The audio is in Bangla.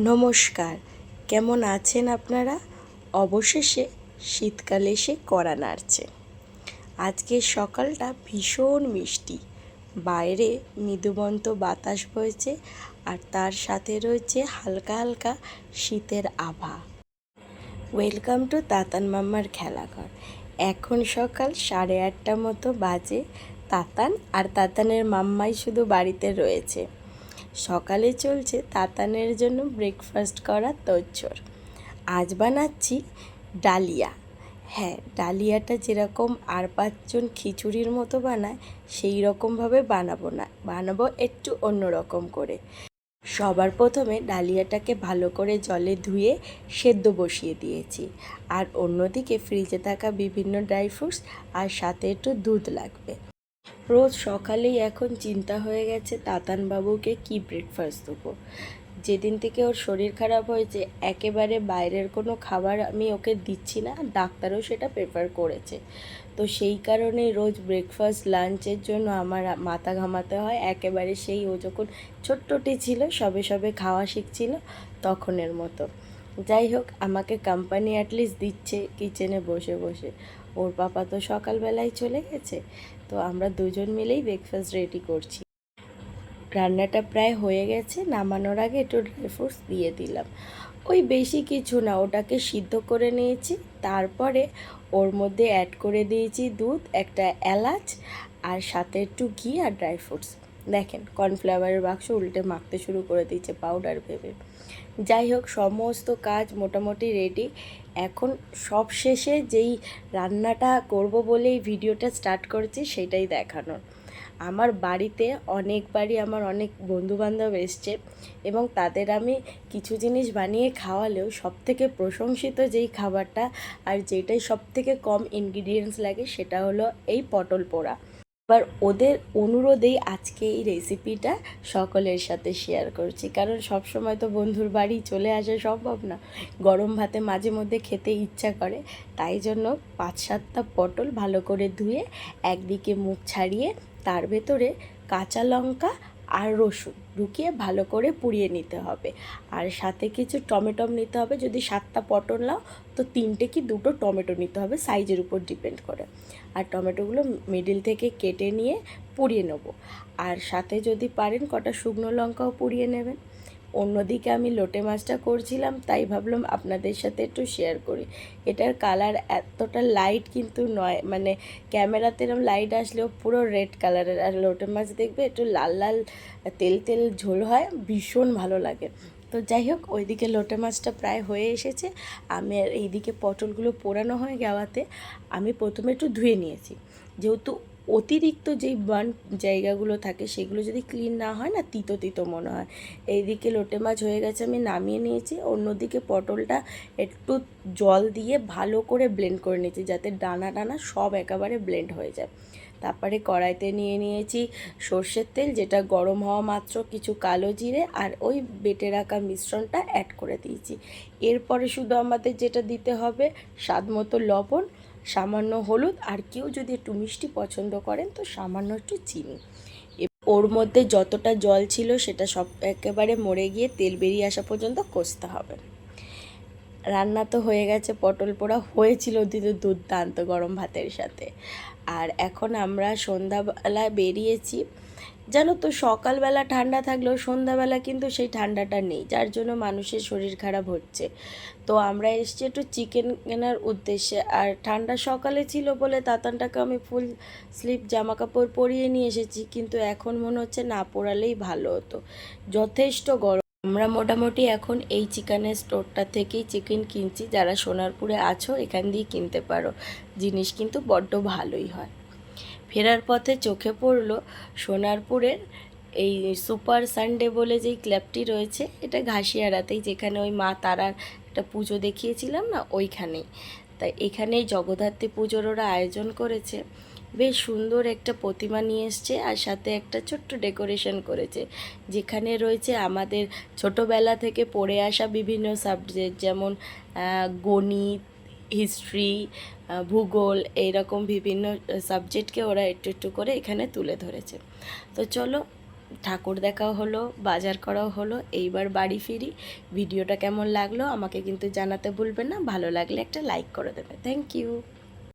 নমস্কার। কেমন আছেন আপনারা? অবশেষে শীতকালে এসে কড়া নাড়ছে। আজকের সকালটা ভীষণ মিষ্টি। বাইরে মৃদুবন্ত বাতাস বইছে আর তার সাথে রয়েছে হালকা হালকা শীতের আভা। ওয়েলকাম টু তাতান মাম্মার খেলাঘর। এখন সকাল সাড়ে আটটা মতো বাজে। তাতান আর তাতানের মাম্মাই শুধু বাড়িতে রয়েছে। সকালে চলছে তাতানের জন্য ব্রেকফাস্ট করা তোচ্ছর আজ বানাচ্ছি ডালিয়া। হ্যাঁ ডালিয়াটা যেরকম আর পাঁচজন খিচুড়ির মতো বানায়, সেই রকমভাবে বানাবো না, বানাবো একটু অন্যরকম করে। সবার প্রথমে ডালিয়াটাকে ভালো করে জলে ধুয়ে সেদ্ধ বসিয়ে দিয়েছি। আর অন্যদিকে ফ্রিজে থাকা বিভিন্ন ড্রাই ফ্রুটস আর সাথে একটু দুধ লাগবে। রোজ সকালেই এখন চিন্তা হয়ে গেছে তাতানবাবুকে কি ব্রেকফাস্ট দেবো। যেদিন থেকে ওর শরীর খারাপ হয়েছে, একেবারে বাইরের কোনো খাবার আমি ওকে দিচ্ছি না, ডাক্তারও সেটা প্রেফার করেছে। তো সেই কারণে রোজ ব্রেকফাস্ট লাঞ্চের জন্য আমার মাথা ঘামাতে হয়। একেবারে সেই ও যখন ছোট্টটি ছিল, সবে সবে খাওয়া শিখছিল তখনের মতো। যাই হোক, আমাকে কোম্পানি অ্যাটলিস্ট দিচ্ছে কিচেনে বসে বসে। ওর পাপা তো সকালবেলায় চলে গেছে। তো আমরা দুজন মিলেই ব্রেকফাস্ট রেডি করছি। রান্নাটা প্রায় হয়ে গেছে, নামানোর আগে একটু ড্রাই ফ্রুটস দিয়ে দিলাম। ওই বেশি কিছু না, ওটাকে সিদ্ধ করে নিয়েছি, তারপরে ওর মধ্যে অ্যাড করে দিয়েছি দুধ, একটা এলাচ, আর সাথে একটু ঘি আর ড্রাই ফ্রুটস দেখেন কর্নফ্লাওয়ারের বাক্স উল্টে মাখতে শুরু করে দিচ্ছে পাউডার ভেবে। যাই হোক, সমস্ত কাজ মোটামুটি রেডি এখন সব শেষে যেই রান্নাটা করব বলেই ভিডিওটা স্টার্ট করেছি, সেটাই দেখানোর আমার বাড়িতে অনেকবারই আমার অনেক বন্ধুবান্ধব এসছে এবং তাদের আমি কিছু জিনিস বানিয়ে খাওয়ালেও সবথেকে প্রশংসিত যেই খাবারটা আর যেটাই সবথেকে কম ইনগ্রিডিয়েন্টস লাগে সেটা হলো এই পটল পোড়া। এবার ওদের অনুরোধেই আজকে এই রেসিপিটা সকলের সাথে শেয়ার করছি। কারণ সব সময় তো বন্ধুর বাড়ি চলে আসা সম্ভব না। গরম ভাতে মাঝে মধ্যে খেতে ইচ্ছা করে। তাই জন্য পাঁচ সাতটা পটল ভালো করে ধুয়ে একদিকে মুখ ছাড়িয়ে তার ভেতরে কাঁচা লঙ্কা আর রসুন ঢুকিয়ে ভালো করে পুড়িয়ে নিতে হবে। আর সাথে কিছু টমেটম নিতে হবে। যদি সাতটা পটল নাও, তো তিনটে কি দুটো টমেটো নিতে হবে। সাইজের উপর ডিপেন্ড করে। আর টমেটোগুলো মিডিল থেকে কেটে নিয়ে পুড়িয়ে নেব। আর সাথে যদি পারেন কটা শুকনো লঙ্কাও পুড়িয়ে নেবেন। অন্যদিকে আমি লোটে মাছটা করছিলাম, তাই ভাবলাম আপনাদের সাথে একটু শেয়ার করি। এটার কালার এতটা লাইট কিন্তু নয় মানে ক্যামেরাতে এরকম লাইট আসলেও পুরো রেড কালারের আর লোটে মাছ দেখবে একটু লাল লাল তেল তেল ঝোল হয়, ভীষণ ভালো লাগে। তো যাই হোক, ওইদিকে লোটে মাছটা প্রায় হয়ে এসেছে। আমি এইদিকে পটলগুলো পোড়ানো হয়ে যাওয়াতে আমি প্রথমে একটু ধুয়ে নিয়েছি। যেহেতু অতিরিক্ত যেই বান জায়গাগুলো থাকে, সেগুলো যদি ক্লিন না হয় না, তিতো তিতো মনে হয়। এইদিকে লোটে মাছ হয়ে গেছে, আমি নামিয়ে নিয়েছি। অন্যদিকে পটলটা একটু জল দিয়ে ভালো করে ব্লেন্ড করে নিয়েছি, যাতে ডানা ডানা সব একেবারে ব্লেন্ড হয়ে যায়। তারপরে কড়াইতে নিয়ে নিয়েছি সর্ষের তেল, যেটা গরম হওয়া মাত্র কিছু কালো জিরে আর ওই বেটে রাখা মিশ্রণটা অ্যাড করে দিয়েছি। এরপরে শুধু আমাদের যেটা দিতে হবে স্বাদ মতো লবণ সামান্য হলুদ আর কেউ যদি একটু মিষ্টি পছন্দ করেন, তো সামান্য একটু চিনি। ওর মধ্যে যতটা জল ছিল সেটা সব একেবারে মরে গিয়ে তেল বেরিয়ে আসা পর্যন্ত কষতে হবে। রান্না তো হয়ে গেছে, পটল পোড়া হয়েছিল কিন্তু দুর্দান্ত গরম ভাতের সাথে। আর এখন আমরা সন্ধ্যাবেলা বেরিয়েছি জানো তো, সকালবেলা ঠান্ডা থাকলেও সন্ধ্যাবেলা কিন্তু সেই ঠান্ডাটা নেই, যার জন্য মানুষের শরীর খারাপ হচ্ছে। তো আমরা এসছি একটু চিকেন কেনার উদ্দেশ্যে, আর ঠান্ডা সকালে ছিল বলে তাতানটাকে আমি ফুল স্লিপ জামা কাপড় পরিয়ে নিয়ে এসেছি, কিন্তু এখন মনে হচ্ছে না পরালেই ভালো হতো। যথেষ্ট গরম। আমরা মোটামুটি এখন এই চিকেনের স্টোরটা থেকেই চিকেন কিনছি, যারা সোনারপুরে আছো এখান দিয়ে কিনতে পারো। জিনিস কিন্তু বড্ড ভালোই হয়। ফেরার পথে চোখে পড়ল সোনারপুরের এই সুপার সানডে বলে যেই ক্লাবটি রয়েছে, এটা ঘাসিয়ারাতেই, যেখানে ওই মা তারার একটা পুজো দেখিয়েছিলাম না, ওইখানেই। তাই এখানেই জগদ্ধাত্রী পুজোর ওরা আয়োজন করেছে। বেশ সুন্দর একটা প্রতিমা নিয়ে এসছে আর সাথে একটা ছোট্ট ডেকোরেশন করেছে, যেখানে রয়েছে আমাদের ছোটোবেলা থেকে পড়ে আসা বিভিন্ন সাবজেক্ট, যেমন গণিত হিস্ট্রি ভূগোল, এইরকম বিভিন্ন সাবজেক্টকে ওরা একটু একটু করে এখানে তুলে ধরেছে। তো চলো, ঠাকুর দেখাও হলো, বাজার করাও হলো, এইবার বাড়ি ফিরি। ভিডিওটা কেমন লাগল আমাকে কিন্তু জানাতে ভুলবেন না, ভালো লাগলে একটা লাইক করে দেবে। Thank you